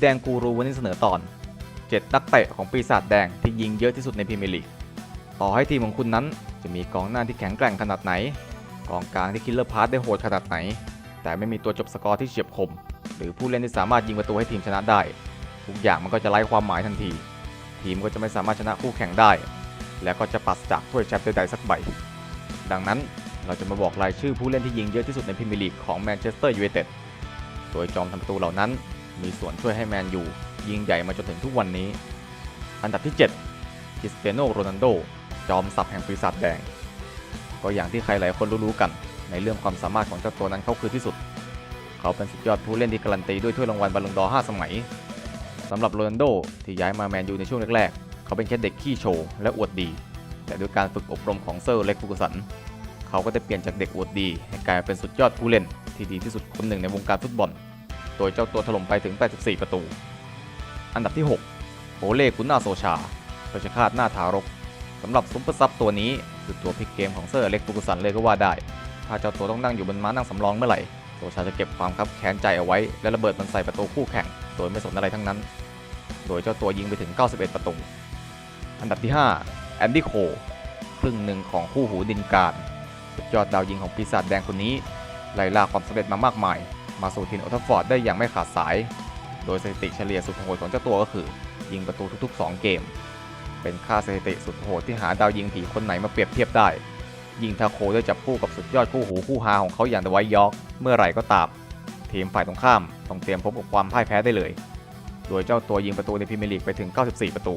แดงกูรูวันนี้เสนอตอน 7 นักเตะของปีศาจแดงที่ยิงเยอะที่สุดในพรีเมียร์ลีก ต่อให้ทีมของคุณนั้นจะมีกองหน้าที่แข็งแกร่งขนาดไหน กองกลางที่คิลเลอร์พาสได้โหดขนาดไหน แต่ไม่มีตัวจบสกอร์ที่เฉียบคม หรือผู้เล่นที่สามารถยิงประตูให้ทีมชนะได้ ทุกอย่างมันก็จะไร้ความหมายทันที ทีมก็จะไม่สามารถชนะคู่แข่งได้ และก็จะปราศจากถ้วยแชมป์ใดๆสักใบ ดังนั้นเราจะมาบอกรายชื่อผู้เล่นที่ยิงเยอะที่สุดในพรีเมียร์ลีกของแมนเชสเตอร์ยูไนเต็ด โดยจอมทำประตูเหล่านั้น มีส่วนช่วยให้แมนยูยิงใหญ่มาจนถึงทุกวันนี้ อันดับที่ 7 คริสเตียโนโรนัลโด จอมสับแห่งปีศาจแดง ก็อย่างที่ใครหลายคนรู้ๆกัน ในเรื่องความสามารถของเจ้าตัวนั้นเขาคือที่สุด เขาเป็นสุดยอดผู้เล่นที่การันตีด้วยถ้วยรางวัลบอลลงดอร์5สมัยสำหรับโรนัลโดที่ย้ายมาแมนยูในช่วงแรกๆ เขาเป็นแค่เด็กขี้โชว์และอวดดี แต่ด้วยการฝึกอบรมของเซอร์เล็กฟูกุสัน เขาก็ได้เปลี่ยนจากเด็กอวดดีให้กลายเป็นสุดยอดผู้เล่นที่ดีที่สุดคนหนึ่งในวงการฟุตบอล โดยเจ้าตัวถล่มไปถึง 84 ประตู อันดับที่ 6โอเล่กุนนาโซชาเพชรฆาตหน้าทารกสำหรับซุปเปอร์ซับตัวนี้คือตัวพลิกเกมของเซอร์เล็กฟูกุสันเลยก็ว่าได้ ถ้าเจ้าตัวต้องนั่งอยู่บนม้านั่งสำรองเมื่อไหร่โซชาจะเก็บความคับแค้นใจเอาไว้ และระเบิดมันใส่ประตูคู่แข่ง โดยไม่สนอะไรทั้งนั้น โดยเจ้าตัวยิงไปถึง 91 ประตู อันดับที่ 5 แอนดี้โคครึ่งหนึ่งของคู่หูดินการสุดยอดดาวยิงของปีศาจแดงคนนี้ ไล่ล่าความสำเร็จมามากมาย มาสู่ทีมโอลด์แทัฟฟอร์ดได้อย่างไม่ขาดสาย โดยสถิติเฉลี่ยสุดโหดของเจ้าตัวก็คือ ยิงประตูทุกๆ 2 เกม เป็นค่าสถิติสุดโหดที่หาดาวยิงผีคนไหนมาเปรียบเทียบได้ ยิงทาโคได้จับคู่กับสุดยอดคู่หูคู่ฮาของเขาอย่างเดอะวท์ยอกเมื่อไหร่ก็ตามทีมฝ่ายตรงข้ามต้องเตรียมพบกับความพ่ายแพ้ได้เลย โดยเจ้าตัวยิงประตูในพรีเมียร์ลีกไปถึง 94 ประตู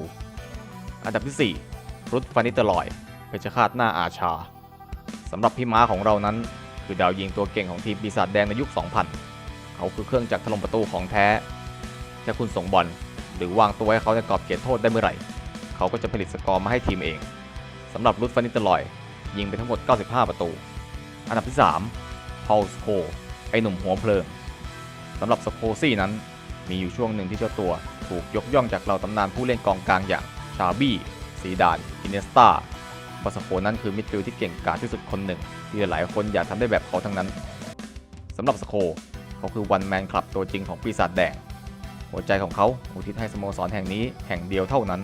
อันดับที่ 4 รุดฟานิเตลอยเพชรฆาตหน้าอาชาสำหรับพี่ม้าของเรานั้น คือดาวยิงตัวเก่งของทีมปีศาจแดงในยุค 2000 เขาคือเครื่องจักรถล่มประตูของแท้ถ้าคุณส่งบอลหรือวางตัวให้เขาในกรอบเขตโทษได้เมื่อไหร่ เขาก็จะผลิตสกอร์มาให้ทีมเองสำหรับรุดฟานิตรลอย ยิงไปทั้งหมด 95 ประตู อันดับที่ 3 พอลสโคไอหนุ่มหัวเพลิงสำหรับสโคซี่นั้น มีอยู่ช่วงหนึ่งที่เจ้าตัวถูกยกย่องจากเหล่าตำนานผู้เล่นกองกลางอย่างชาบี้ซีดานอินเนสตา บาสโคนั้นคือมิดฟิลด์ที่เก่งกาจที่สุดคนหนึ่ง ที่หลายคนอยากทำได้แบบเขาทั้งนั้นสำหรับสโคเขาคือวันแมนคลับตัวจริงของปีศาจแดง หัวใจของเขาอุทิศให้สโมสรแห่งนี้แห่งเดียวเท่านั้น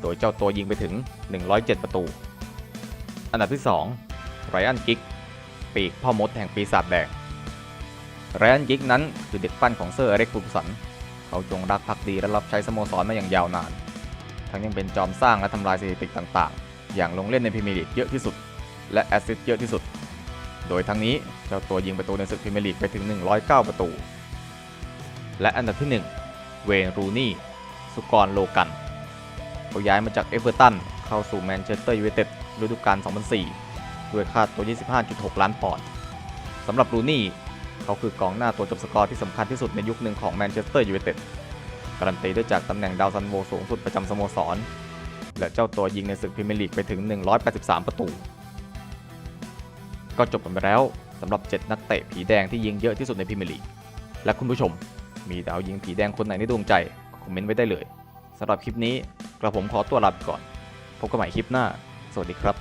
โดยเจ้าตัวยิงไปถึง 107 ประตู อันดับที่2ไรอันกิกปีกพ่อมดแห่งปีศาจแดงไรอันกิกนั้นคือเด็กปั้นของเซอร์เอเล็กฟูกสัน เขาจงรักภักดีและรับใช้สโมสรมาอย่างยาวนาน ทั้งยังเป็นจอมสร้างและทำลายสถิติต่างๆ อย่างลงเล่นในพรีเมียร์ลีกเยอะที่สุด และแอสซิสต์เยอะที่สุด โดยทั้งนี้เจ้าตัวยิงประตูในศึกพรีเมียร์ลีกไปถึง 109 ประตู และอันดับที่ 1 เวย์นรูนี่ สุกรโลกันเขาย้ายมาจากเอเวอร์ตันเข้าสู่แมนเชสเตอร์ยูไนเต็ดฤดูกาล 2004 ด้วยค่าตัว 25.6 ล้านปอนด์สำหรับรูนี่เขาคือกองหน้าตัวจบสกอร์ที่สำคัญที่สุดในยุคหนึ่งของแมนเชสเตอร์ยูไนเต็ดการันตีด้วยจากตำแหน่งดาวซันโวสูงสุดประจำสโมสร และเจ้าตัวยิงในศึกพรีเมียร์ลีกไปถึง 183 ประตู ก็จบกันไปแล้วสำหรับ 7 นักเตะผีแดงที่ยิงเยอะที่สุดในพรีเมียร์ลีก และคุณผู้ชม มีดาวยิงผีแดงคนไหนในดวงใจคอมเมนต์ไว้ได้เลยสำหรับคลิปนี้กระผมขอตัวลาไปก่อน พบกันใหม่คลิปหน้า สวัสดีครับ